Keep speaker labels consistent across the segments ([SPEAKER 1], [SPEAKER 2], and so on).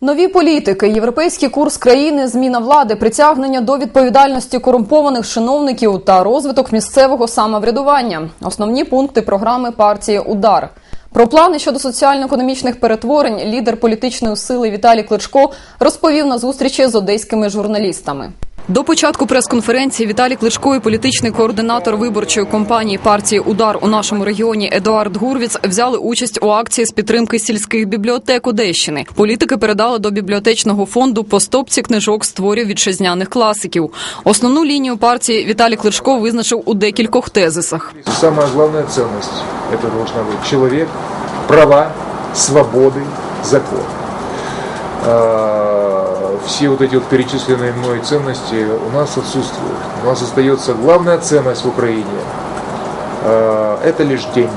[SPEAKER 1] Нові політики, європейський курс країни, зміна влади, притягнення до відповідальності корумпованих чиновників та розвиток місцевого самоврядування. Основні пункти програми партії Удар. Про плани щодо соціально-економічних перетворень лідер політичної сили Віталій Кличко розповів на зустрічі з одеськими журналістами. До початку прес-конференції Віталій Кличко і політичний координатор виборчої кампанії партії Удар у нашому регіоні Едуард Гурвіц взяли участь у акції з підтримки сільських бібліотек Одещини. Політики передали до бібліотечного фонду по стопці книжок з творів вітчизняних класиків. Основну лінію партії Віталій Кличко визначив у декількох тезисах.
[SPEAKER 2] Самая главная ценность – это должна быть человек, права, свободы, закон. Все вот эти вот перечисленные мной ценности у нас отсутствуют. У нас остается главная ценность в Украине а, – это лишь деньги.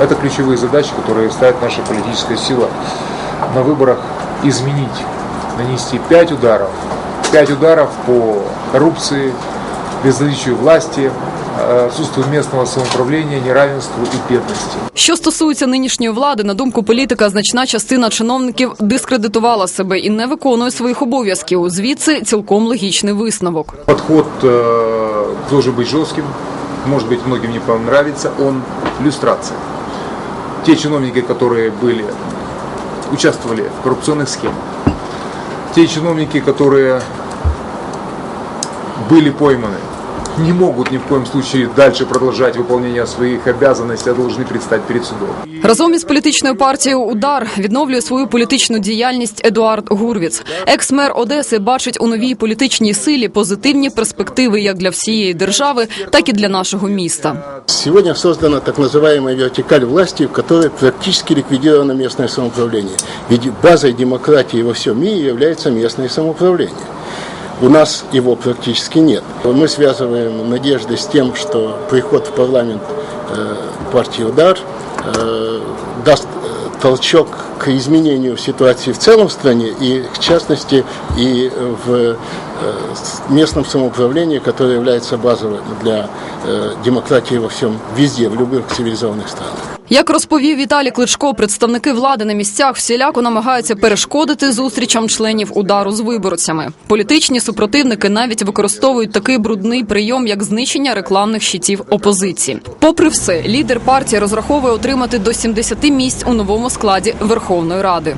[SPEAKER 2] Это ключевые задачи, которые ставит наша политическая сила на выборах изменить, нанести пять ударов. Пять ударов по коррупции, безналичию власти, э, отсутствию местного самоуправления, неравенству и бедности.
[SPEAKER 1] Що стосується нинішньої влади, на думку політика, значна частина чиновників дискредитувала себе і не виконує своїх обов'язків. Звідси цілком логічний висновок.
[SPEAKER 2] Подход э, должен быть жестким, может быть многим не понравится, он люстрация. Те чиновники, которые были, участвовали в коррупционных схемах, те чиновники, которые были пойманы, не могут ни в коем случае дальше продолжать выполнение своих обязанностей, а должны предстать перед судом.
[SPEAKER 1] Разом із політичною партією Удар відновлює свою політичну діяльність Едуард Гурвіц. Екс-мер Одеси бачить у новій політичній силі позитивні перспективи як для всієї держави, так і для нашого міста.
[SPEAKER 3] Сегодня создана так называемая вертикаль власти, в которой практически ликвидировано местное самоуправление. Ведь базой демократии во всем мире является местное самоуправление. У нас его практически нет. Мы связываем надежды с тем, что приход в парламент э, партии «Удар» э, даст э, толчок к изменению ситуации в целом в стране и, в частности, и в местном самоуправлении, которое является базовым для э, демократии во всем, везде, в любых цивилизованных странах.
[SPEAKER 1] Як розповів Віталій Кличко, представники влади на місцях всіляко намагаються перешкодити зустрічам членів удару з виборцями. Політичні супротивники навіть використовують такий брудний прийом, як знищення рекламних щитів опозиції. Попри все, лідер партії розраховує отримати до 70 місць у новому складі Верховної Ради.